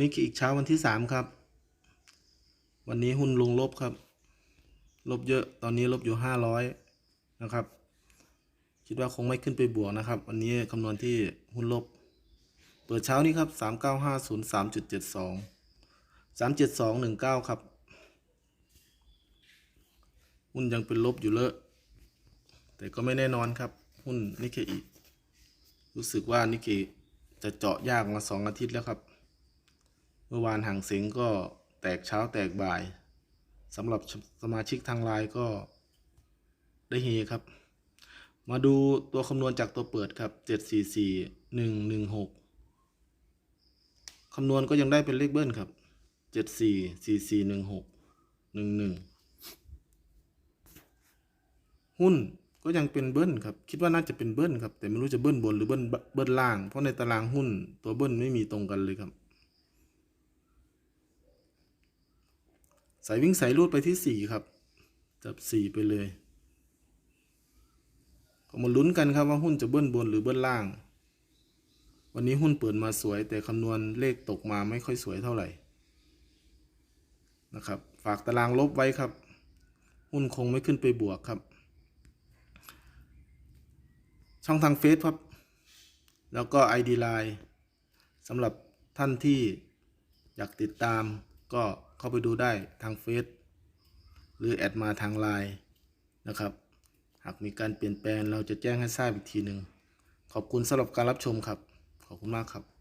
นี่คืออีกเช้าวันที่สามครับ วันนี้หุ้นลงลบครับ ลบเยอะ ตอนนี้ลบอยู่ห้าร้อยนะครับ คิดว่าคงไม่ขึ้นไปบวกนะครับ วันนี้คำนวณที่หุ้นลบ เปิดเช้านี้ครับสามเก้าห้าศูนย์สามจุดเจ็ดสองสามเจ็ดสองหนึ่งเก้าครับ หุ้นยังเป็นลบอยู่เลอะ แต่ก็ไม่แน่นอนครับ หุ้นนิเคอีรู้สึกว่านิเคจะเจาะยากมาสองอาทิตย์แล้วครับ มื่อวานห่างเสียงก็แตกเช้าแตกบ่ายสำหรับสมาชิกทางไลน์ก็ได้เฮครับ มาดูตัวคำนวณจากตัวเปิดครับเจ็ดสี่สี่หนึ่งหนึ่งหกคำนวณก็ยังได้เป็นเลขเบิ้ลครับเจ็ดสี่สี่สี่หนึ่งหกหนึ่งหนึ่งหุ้นก็ยังเป็นเบิ้ลครับ คิดว่าน่าจะเป็นเบิ้ลครับ แต่ไม่รู้จะเบิ้ลบนหรือเบิ้ลเบิ้ลล่าง เพราะในตารางหุ้นตัวเบิ้ลไม่มีตรงกันเลยครับ สายวิ่งสายรูดไปที่สี่ครับ จับสี่ไปเลยก็มาลุ้นกันครับว่าหุ้นจะเบิ้ลบนหรือเบิ้ลล่าง วันนี้หุ้นเปิดมาสวย แต่คำนวณเลขตกมาไม่ค่อยสวยเท่าไหร่นะครับ ฝากตารางลบไว้ครับ หุ้นคงไม่ขึ้นไปบวกครับ ช่องทางเฟซครับ แล้วก็ ID Line สำหรับท่านที่อยากติดตามก็ เข้าไปดูได้ทางเฟซหรือแอดมาทางไลน์นะครับ หากมีการเปลี่ยนแปลงเราจะแจ้งให้ทราบอีกทีหนึ่งขอบคุณสำหรับการรับชมครับ ขอบคุณมากครับ